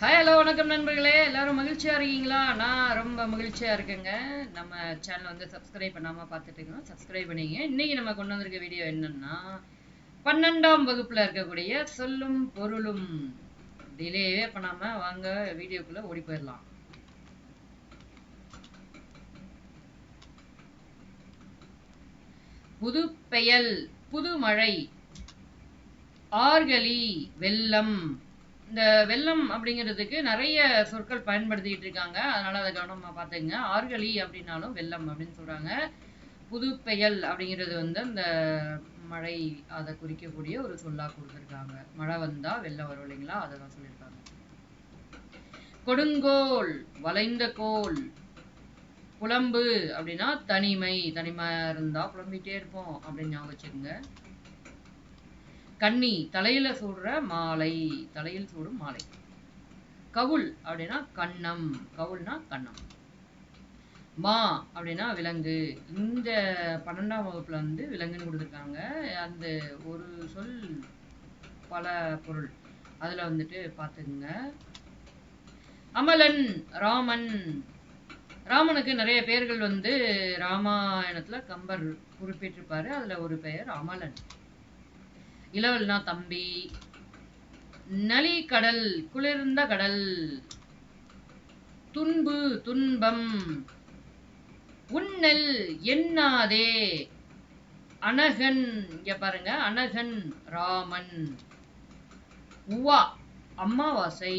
Hi hello வணக்கம் நண்பர்களே. எல்லாரும் மகிழ்ச்சியா இருக்கீங்களா? நான் ரொம்ப மகிழ்ச்சியா இருக்கேங்க. நம்ம சேனல் வந்து சப்ஸ்கிரைப் பண்ணாம பார்த்துட்டு இருக்கோம். சப்ஸ்கிரைப் பண்ணிங்க. இன்னைக்கு நம்ம கொண்டு வந்திருக்க வீடியோ என்னன்னா பன்னெண்டாம் வகுப்புல இருக்கக்கூடிய சொல்லும் பொருளும். டிலேவே பண்ணாம வாங்க வீடியோக்குள்ள ஓடி போயிடலாம். புது பெயல் புது மழை. ஆர்கலி வெள்ளம். இந்த வெள்ளம் அப்படிங்கிறதுக்கு நிறைய சொற்கள் பயன்படுத்திக்கிட்டு இருக்காங்க அதனால அதை கவனமா பார்த்துங்க ஆர்கலி அப்படின்னாலும் வெள்ளம் அப்படின்னு சொல்றாங்க. புது பெயல் அப்படிங்கிறது வந்து அந்த மழை அதை குறிக்கக்கூடிய ஒரு சொல்லா கொடுத்துருக்காங்க. மழை வந்தா வெள்ளம் வரும் இல்லைங்களா? அதை தான் சொல்லியிருக்காங்க. கொடுங்கோல் வளைந்த கோல் புலம்பு அப்படின்னா தனிமை தனிமையா இருந்தா புலம்பிட்டே இருப்போம் அப்படின்னு ஞாபகம் வச்சுக்கோங்க. கன்னி தலையில சூடுற மாலை. தலையில் சூடும் மாலை. கவுல் அப்படின்னா கண்ணம். கவுல்னா கண்ணம். மா அப்படின்னா விலங்கு. இந்த பன்னெண்டாம் வகுப்புல வந்து விலங்குன்னு கொடுத்துருக்காங்க. அந்த ஒரு சொல் பல பொருள். அதுல வந்துட்டு பார்த்துக்குங்க. அமலன் ராமன். ராமனுக்கு நிறைய பெயர்கள் வந்து ராமாயணத்துல கம்பர் குறிப்பிட்டிருப்பாரு. அதுல ஒரு பெயர் அமலன். இளவல்னா தம்பி. நலி கடல் குளிர்ந்த கடல். துன்பு துன்பம். உன்னல் எண்ணாதே அனகன் இங்க பாருங்க அனகன் ராமன். உவா அமாவாசை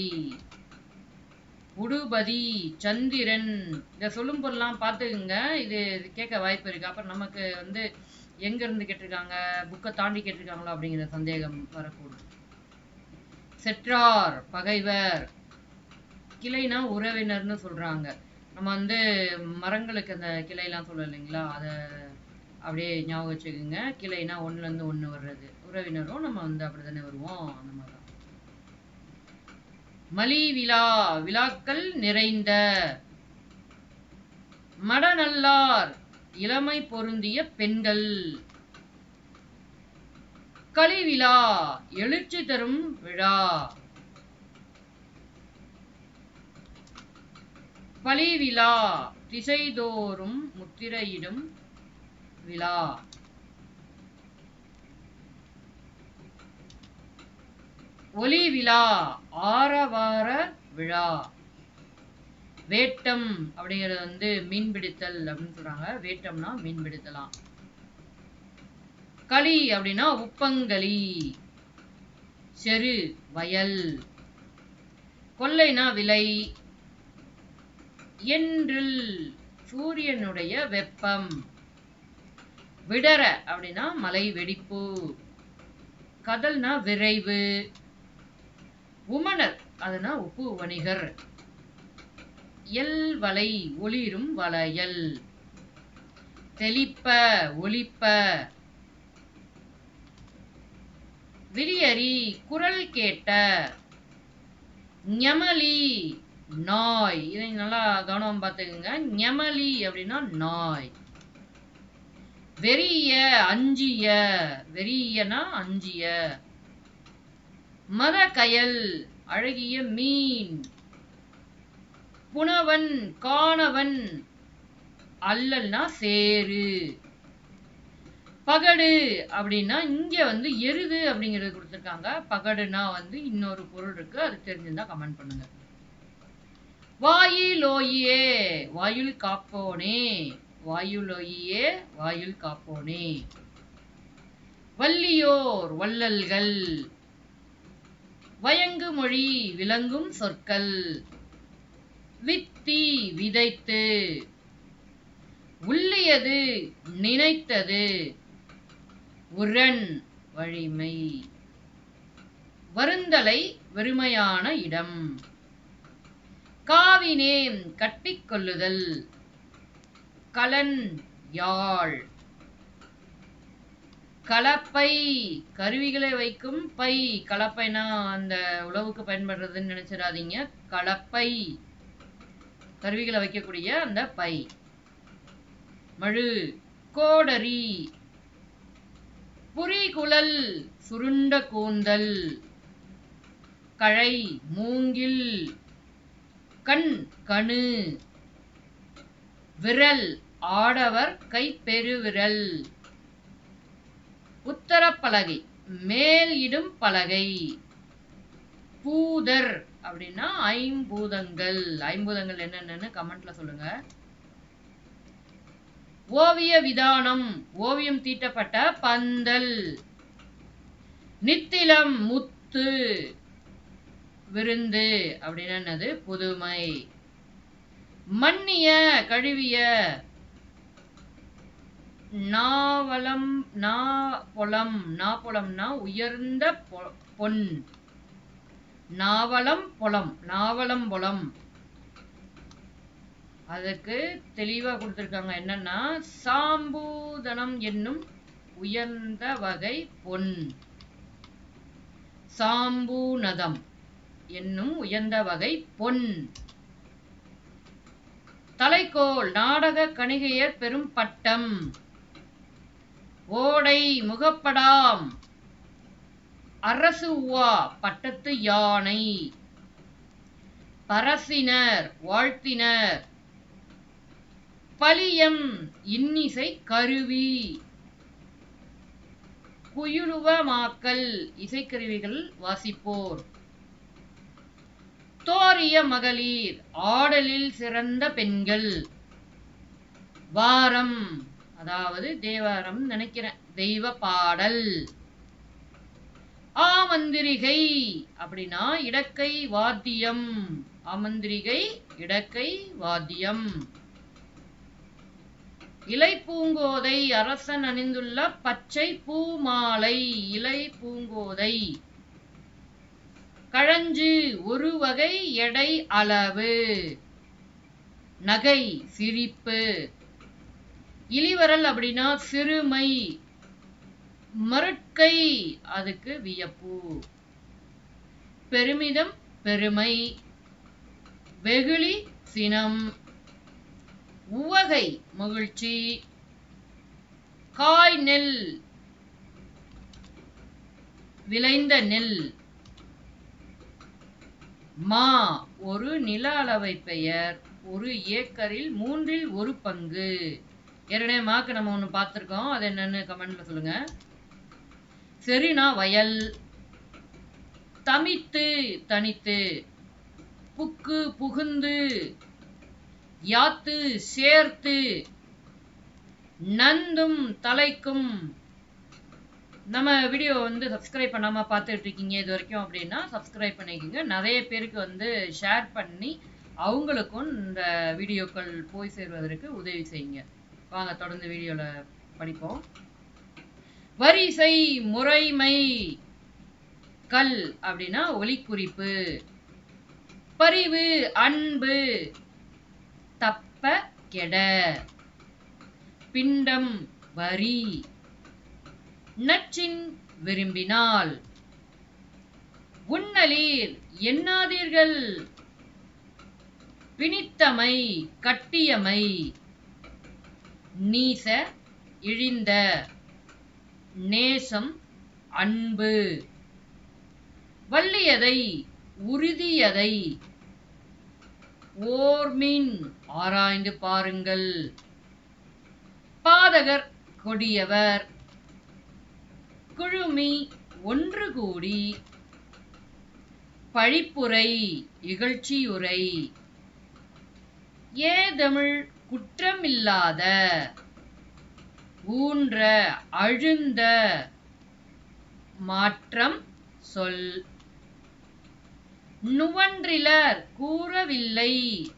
உடுபதி சந்திரன். இதை சொல்லும் பொருள்லாம் பார்த்துக்குங்க. இது கேட்க வாய்ப்பு இருக்கு. அப்புறம் நமக்கு வந்து எங்க இருந்து கேட்டிருக்காங்க புக்கை தாண்டி கேட்டிருக்காங்களோ அப்படிங்கிற சந்தேகம் வரக்கூடும். செற்றார் பகைவர் கிளைனா உறவினர்னு சொல்றாங்க. நம்ம வந்து மரங்களுக்கு அந்த கிளையெல்லாம் சொல்ல இல்லைங்களா? அதை அப்படியே ஞாபகம் வச்சுக்கோங்க. கிளைனா ஒண்ணுல இருந்து ஒண்ணு வர்றது. உறவினரும் நம்ம வந்து அப்படித்தானே வருவோம்? அந்த மாதிரி தான் மலி விழா விழாக்கள் நிறைந்த மடநல்லார் இளமை பொருந்திய பெண்கள். கலிவிழா எழுச்சி தரும் விழா. பலிவிழா திசைதோறும் முத்திரையிடும் விழா. ஒலி விழா ஆரவார விழா. வேட்டம் அப்படிங்கிறது வந்து மீன் பிடித்தல் அப்படின்னு சொல்றாங்க. வேட்டம்னா மீன் பிடித்தலாம் களி அப்படின்னா உப்பங்களி செரு வயல் கொல்லைனா விலை என்றில் சூரியனுடைய வெப்பம் விடர அப்படின்னா மலை வெடிப்பு கதல்னா விரைவு உமனர் அதுனா உப்பு வணிகர். எல் வலை ஒளிரும் வளையல். தெளிப்ப ஒளிப்ப. விரியரி குரல் கேட்ட. ஞமலி நாய். இதை நல்லா கவனம் பார்த்துக்குங்க. ஞமலி அப்படின்னா நாய். வெறிய அஞ்சிய. வெறியனா அஞ்சிய. மத கயல் அழகிய மீன். புனவன் காணவன் அல்லல்னா சேரு பகடு அப்படின்னா இங்க வந்து எருது அப்படிங்கறது கொடுத்துருக்காங்க. பகடுனா வந்து இன்னொரு பொருள் இருக்கு. அது தெரிஞ்சிருந்தா கமெண்ட் பண்ணுங்க. வாயிலோயே வாயுள் காப்போனே. வாயுலோயே வாயுள் காப்போனே. வள்ளியோர் வள்ளல்கள். வயங்கு மொழி விளங்கும் சொற்கள். வித்தி விதைத்து. உள்ளியது நினைத்தது. உரன் வழிமை. வருந்தலை வெறுமையான இடம். காவினேம் கட்டிக்கொள்ளுதல் கலன் யாழ். கலப்பை கருவிகளை வைக்கும் பை. கலப்பைனா அந்த உழவுக்கு பயன்படுறதுன்னு நினைச்சிடாதீங்க. கலப்பை. கருவிகளை வைக்கக்கூடிய அந்த பை. மழு கோடரி புரிகுழல் சுருண்ட கூந்தல் கழை மூங்கில் கண் கணு விரல் ஆடவர் கைப்பெருவிரல் உத்தரப்பலகை மேல் இடும் பலகை. பூதர் அப்படின்னா ஐம்பூதங்கள். ஐம்பூதங்கள் என்னென்னு கமெண்ட்ல சொல்லுங்க. ஓவிய விதானம். ஓவியம் தீட்டப்பட்ட பந்தல். நித்திலம் முத்து விருந்து அப்படின்னு என்னது? புதுமை. மன்னிய கழுவிய நாவலம் நாபொலம் நாபொலம்னா உயர்ந்த பொ- பொன். நாவலம் புலம் நாவலம் புலம். அதுக்கு தெளிவா கொடுத்திருக்காங்க. என்னன்னா சாம்பூதனம் என்னும் உயர்ந்த வகை பொன். சாம்பூநதம் என்னும் உயர்ந்த வகை பொன். தலைக்கோல் நாடக கணிகையர் பெரும் பட்டம். ஓடை முகப்படாம். அரசு உவா பட்டத்து யானை. பரசினர் வாழ்த்தினர். பலியம் இன்னிசை கருவி. குயுழுவமாக்கல் இசைக்கருவிகள் வாசிப்போர். தோரிய மகளிர் ஆடலில் சிறந்த பெண்கள். வாரம் அதாவது தேவாரம் நினைக்கிறேன் தெய்வ பாடல். ஆமந்திரிகை அப்படின்னா இடக்கை வாத்தியம். ஆமந்திரிகை இடக்கை வாத்தியம். இலை பூங்கோதை அரசன் அணிந்துள்ள பச்சை பூமாலை. இலை பூங்கோதை. கழஞ்சு ஒரு வகை எடை அளவு. நகை சிரிப்பு. இளிவரல் அப்படின்னா சிறுமை. மருட்கை அதுக்கு வியப்பு. பெருமிதம் பெருமை. வெகுளி சினம். உவகை மகிழ்ச்சி. காய் நெல். விளைந்த நெல். மா ஒரு நில அளவை பெயர். ஒரு ஏக்கரில் மூன்றில் ஒரு பங்கு. ஏற்கனவே மாக்கு நம்ம ஒன்று பார்த்துருக்கோம். அது என்னன்னு கமெண்ட்ல சொல்லுங்க. செரினா வயல். தமித்து தனித்து. புக்கு புகுந்து. யாத்து சேர்த்து. நந்தும் தலைக்கும். நம்ம வீடியோ வந்து சப்ஸ்கிரைப் பண்ணாம பார்த்துட்டு இருக்கீங்க இது வரைக்கும் அப்படின்னா சப்ஸ்கிரைப் பண்ணிக்கோங்க. நிறைய பேருக்கு வந்து ஷேர் பண்ணி அவங்களுக்கும் இந்த வீடியோக்கள் போய் சேர்வதற்கு உதவி செய்யுங்க. வாங்க தொடர்ந்து வீடியோல படிப்போம். வரிசை முறைமை கல் அப்படின்னா ஒலிக்குறிப்பு. பரிவு அன்பு தப்ப கெட. பிண்டம் வரி. நச்சின் விரும்பினால். உண்ணலீர் எண்ணாதீர்கள். பிணித்தமை கட்டியமை. நீச இழிந்த. நேசம் அன்பு. வள்ளியதை உறுதியதை. ஓர்மின் ஆராய்ந்து பாருங்கள். பாதகர் கொடியவர். குழுமி ஒன்று கூடி. பழிப்புரை இகழ்ச்சியுரை. ஏதமிழ் குற்றமில்லாத ஊன்ற அழுந்த மாற்றம் சொல். நுவன்றிலர் கூறவில்லை.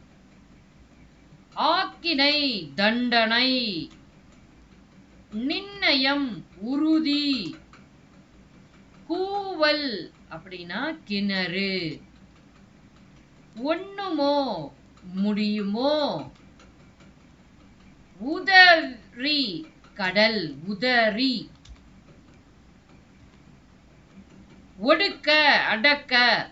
ஆக்கினை தண்டனை. நின்னயம் உறுதி. கூவல் அப்படின்னா கிணறு. ஒண்ணுமோ முடியுமோ? உதறி கடல் உதறி. ஒடுக்க அடக்க.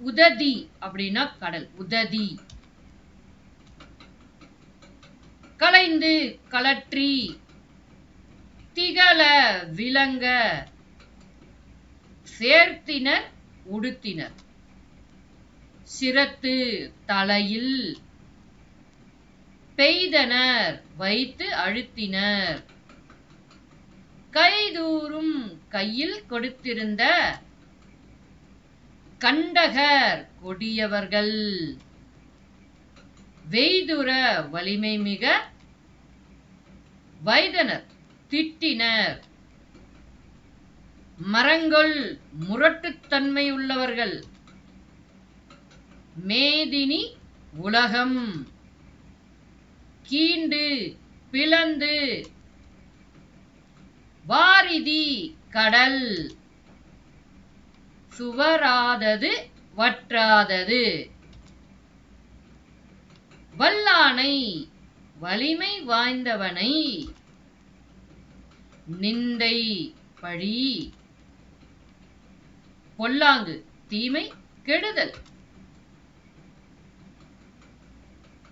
உததி அப்படின்னா கடல் உததி. கலைந்து கலற்றி. திகழ விளங்க. சேர்த்தினர் உடுத்தினர். சிரத்து தலையில் பெய்தனர் வைத்து அழுத்தினர். கைதூரும் கையில் கொடுத்திருந்த கண்டகர் கொடியவர்கள். வெய்துர வலிமை மிக வைதனர் திட்டினர். மரங்கள் முரட்டுத்தன்மை உள்ளவர்கள். மேதினி உலகம். கீண்டு பிளந்து. வாரிதி கடல். சுவராதது வற்றாதது. வல்லானை வலிமை வாய்ந்தவனை. நிந்தை பழி. பொல்லாங்கு தீமை கெடுதல்.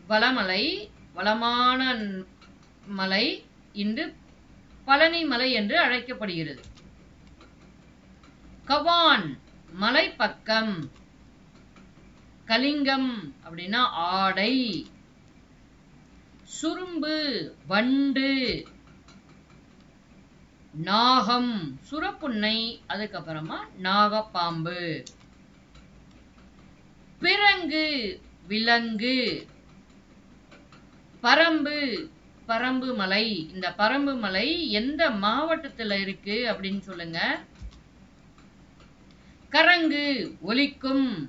வளமலை வளமான மலை இன்று பழனி மலை என்று அழைக்கப்படுகிறது. கவான் மலை பக்கம் கலிங்கம் அப்படின்னா ஆடை சுரும்பு வண்டு நாகம் சுரப்புன்னை அதுக்கப்புறமா நாகப்பாம்பு. பிறங்கு விலங்கு பரம்பு பரம்பு மலை. இந்த பரம்பு மலை எந்த மாவட்டத்துல இருக்கு அப்படின்னு சொல்லுங்க. கரங்கு ஒலிக்கும்.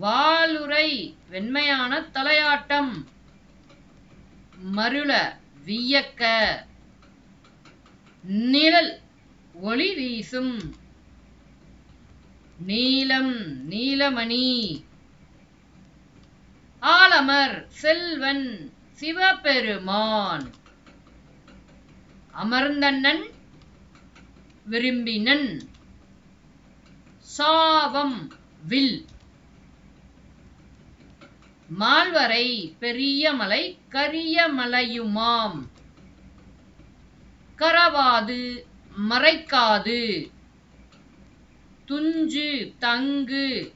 வாளுரை வெண்மையான தலையாட்டம். மருள வியக்க. நிழல் ஒளி வீசும். நீலம் நீலமணி. ஆலமர் செல்வன் சிவபெருமான். அமர்ந்தண்ணன் விரும்பினன் சாவம் வில். மால்வரை பெரிய மலை கரிய மலையுமாம் கரவாது மறைக்காது. துஞ்சு தங்கு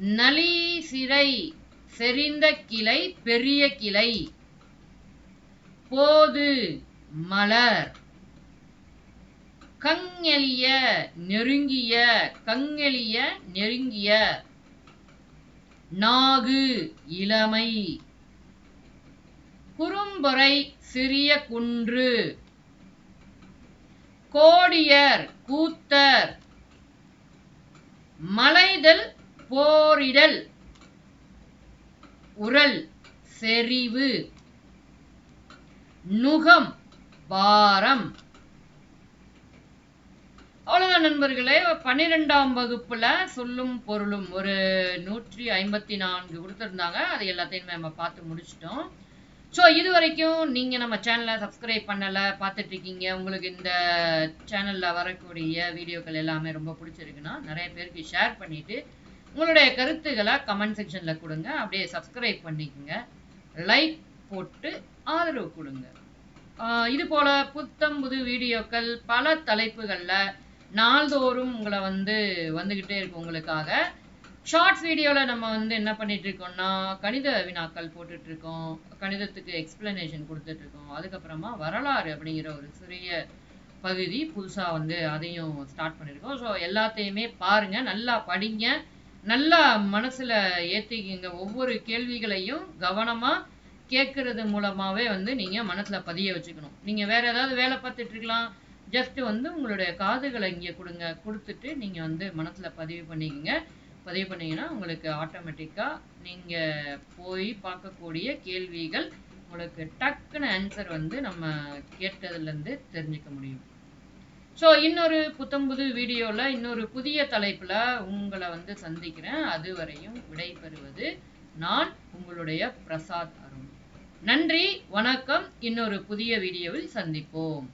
நலி சிறை செறிந்த கிளை பெரிய கிளை. போது மலர். கங்கெளிய நெருங்கிய கங்கெளிய நெருங்கிய. நாகு இளமை. குறும்பொறை சிறிய குன்று. கோடியர் கூத்தர். மலைதல் போரிடல். உரல் செறிவு. நுகம் பாரம். அவ்வளவுதான் நண்பர்களே பன்னிரெண்டாம் வகுப்புல சொல்லும் பொருளும் ஒரு நூற்றி ஐம்பத்தி நான்கு கொடுத்துருந்தாங்க. அது எல்லாத்தையும் நம்ம பார்த்து முடிச்சிட்டோம். ஸோ இது வரைக்கும் நீங்க நம்ம சேனலை சப்ஸ்கிரைப் பண்ணல பார்த்துட்டு இருக்கீங்க. உங்களுக்கு இந்த சேனல்ல வரக்கூடிய வீடியோக்கள் எல்லாமே ரொம்ப பிடிச்சிருக்குன்னா நிறைய பேருக்கு ஷேர் பண்ணிட்டு உங்களுடைய கருத்துக்களை கமெண்ட் செக்ஷன்ல கொடுங்க. அப்படியே சப்ஸ்கிரைப் பண்ணிக்கோங்க. லைக் போட்டு ஆதரவு கொடுங்க. இது போல புத்தம் புது வீடியோக்கள் பல தலைப்புகளில் நாள்தோறும் உங்களை வந்து வந்துகிட்டே இருக்கும் உங்களுக்காக. ஷார்ட்ஸ் வீடியோவில் நம்ம வந்து என்ன பண்ணிட்டு இருக்கோம்னா கணித வினாக்கள் போட்டுட்டு இருக்கோம் கணிதத்துக்கு எக்ஸ்பிளனேஷன் கொடுத்துட்டு இருக்கோம் அதுக்கப்புறமா வரலாறு அப்படிங்கிற ஒரு சிறிய பகுதி புதுசாக வந்து அதையும் ஸ்டார்ட் பண்ணியிருக்கோம் ஸோ எல்லாத்தையுமே பாருங்க. நல்லா படிங்க. நல்லா மனசுல ஏத்திக்கிங்க. ஒவ்வொரு கேள்விகளையும் கவனமா கேட்கறது மூலமாவே வந்து நீங்க மனசுல பதிய வச்சுக்கணும். நீங்க வேற ஏதாவது வேலை பார்த்துட்டு இருக்கலாம். ஜஸ்ட் வந்து உங்களுடைய காதுகளை இங்கே கொடுங்க. கொடுத்துட்டு நீங்க வந்து மனசுல பதிவு பண்ணிக்கங்க. பதிவு பண்ணீங்கன்னா உங்களுக்கு ஆட்டோமேட்டிக்கா நீங்க போய் பார்க்கக்கூடிய கேள்விகள் உங்களுக்கு டக்குன்னு ஆன்சர் வந்து நம்ம கேட்டதுல இருந்து தெரிஞ்சுக்க முடியும். ஸோ இன்னொரு புத்தம்புது வீடியோவில் இன்னொரு புதிய தலைப்பில் உங்களை வந்து சந்திக்கிறேன். அதுவரையும் விடைபெறுவது நான் உங்களுடைய பிரசாத் அருண். நன்றி வணக்கம். இன்னொரு புதிய வீடியோவில் சந்திப்போம்.